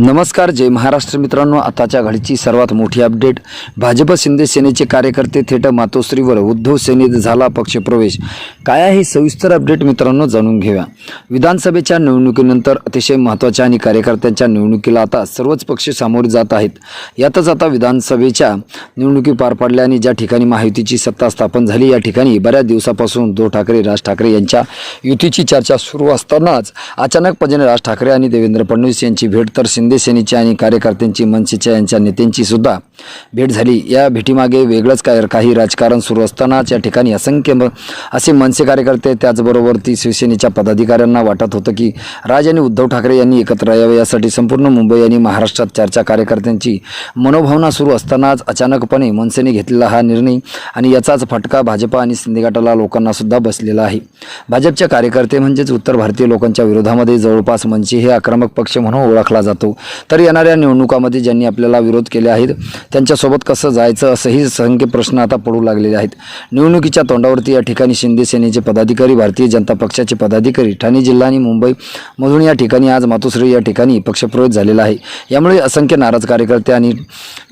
नमस्कार जय महाराष्ट्र मित्रांनो. आताच्या घडीची सर्वात मोठी अपडेट. भाजप शिंदे सेनेचे कार्यकर्ते थेट मातोश्रीवर उद्धव सेनेत झाला पक्षप्रवेश. काय आहे सविस्तर अपडेट मित्रांनो जाणून घेऊया. विधानसभेच्या निवडणुकीनंतर अतिशय महत्त्वाच्या आणि कार्यकर्त्यांच्या निवडणुकीला आता सर्वच पक्ष सामोरे जात आहेत. यातच आता विधानसभेच्या निवडणुकी पार पडल्या आणि ज्या ठिकाणी महायुतीची सत्ता स्थापन झाली या ठिकाणी बऱ्याच दिवसापासून उद्धव ठाकरे राज ठाकरे यांच्या युतीची चर्चा सुरू असतानाच अचानकपणे राज ठाकरे आणि देवेंद्र फडणवीस यांची भेट तर शिंदे सेनेच्या आणि कार्यकर्त्यांची मनसेच्या यांच्या नेत्यांची सुद्धा भेट झाली. या भेटीमागे वेगळंच काय काही राजकारण सुरू असतानाच या ठिकाणी असंख्य असे मनसे कार्यकर्ते त्याचबरोबर ती शिवसेनेच्या पदाधिकाऱ्यांना वाटत होतं की राज आणि उद्धव ठाकरे यांनी एकत्र यावे. यासाठी संपूर्ण मुंबई आणि महाराष्ट्रात चर्चा कार्यकर्त्यांची मनोभावना सुरू असतानाच अचानकपणे मनसेने घेतलेला हा निर्णय आणि याचाच फटका भाजपा आणि शिंदे गटाला बसलेला आहे. भाजपचे कार्यकर्ते म्हणजेच उत्तर भारतीय लोकांच्या विरोधामध्ये जवळपास मनसे हे आक्रमक पक्ष म्हणून ओळखला जातो. तर येणाऱ्या निवडणुकामध्ये ज्यांनी आपल्याला विरोध केले आहेत त्यांच्यासोबत कसं जायचं असंही संख्य प्रश्न आता पडू लागलेले आहेत. निवडणुकीच्या तोंडावरती या ठिकाणी शिंदे सेनेचे पदाधिकारी भारतीय जनता पक्षाचे पदाधिकारी ठाणे जिल्हा आणि मुंबई मधून या ठिकाणी आज मातोश्री या ठिकाणी पक्षप्रवेश झालेला आहे. यामुळे असंख्य नाराज कार्यकर्ते आणि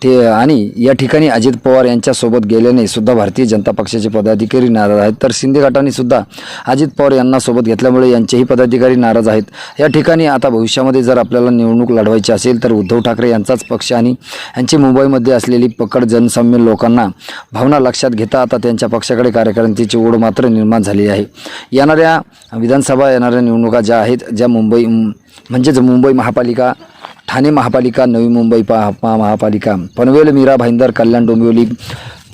ते आणि या ठिकाणी अजित पवार यांच्यासोबत गेल्याने सुद्धा भारतीय जनता पक्षाचे पदाधिकारी नाराज आहेत. तर शिंदे गटाने सुद्धा अजित पवार यांना सोबत घेतल्यामुळे यांचेही पदाधिकारी नाराज आहेत. या ठिकाणी आता भविष्यामध्ये जर आपल्याला निवडणूक वाढवायची असेल तर उद्धव ठाकरे यांचाच पक्ष आणि यांची मुंबईमध्ये असलेली पकड जनसाम्य लोकांना भावना लक्षात घेता आता त्यांच्या पक्षाकडे कार्यकर्त्यांची ओढ मात्र निर्माण झाली आहे. येणाऱ्या विधानसभा येणाऱ्या निवडणुका ज्या आहेत ज्या मुंबई म्हणजेच मुंबई महापालिका ठाणे महापालिका नवी मुंबई पा- महापालिका. पनवेल मीरा भाईंदर कल्याण डोंबिवली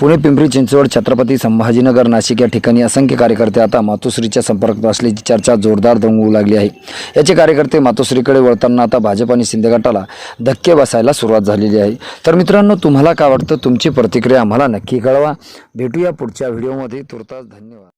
पुणे पिंपरी चिंचवड छत्रपती संभाजीनगर नाशिक या ठिकाणी असंख्य कार्यकर्ते आता मातोश्रीच्या संपर्कात असल्याची चर्चा जोरदार दंगू लागली आहे. याचे कार्यकर्ते मातोश्रीकडे वळताना आता भाजप आणि शिंदे गटाला धक्के बसायला सुरुवात झालेली आहे. तर मित्रांनो तुम्हाला काय वाटतं? तुमची प्रतिक्रिया आम्हाला नक्की कळवा. भेटूया पुढच्या व्हिडिओमध्ये. तुर्तास धन्यवाद.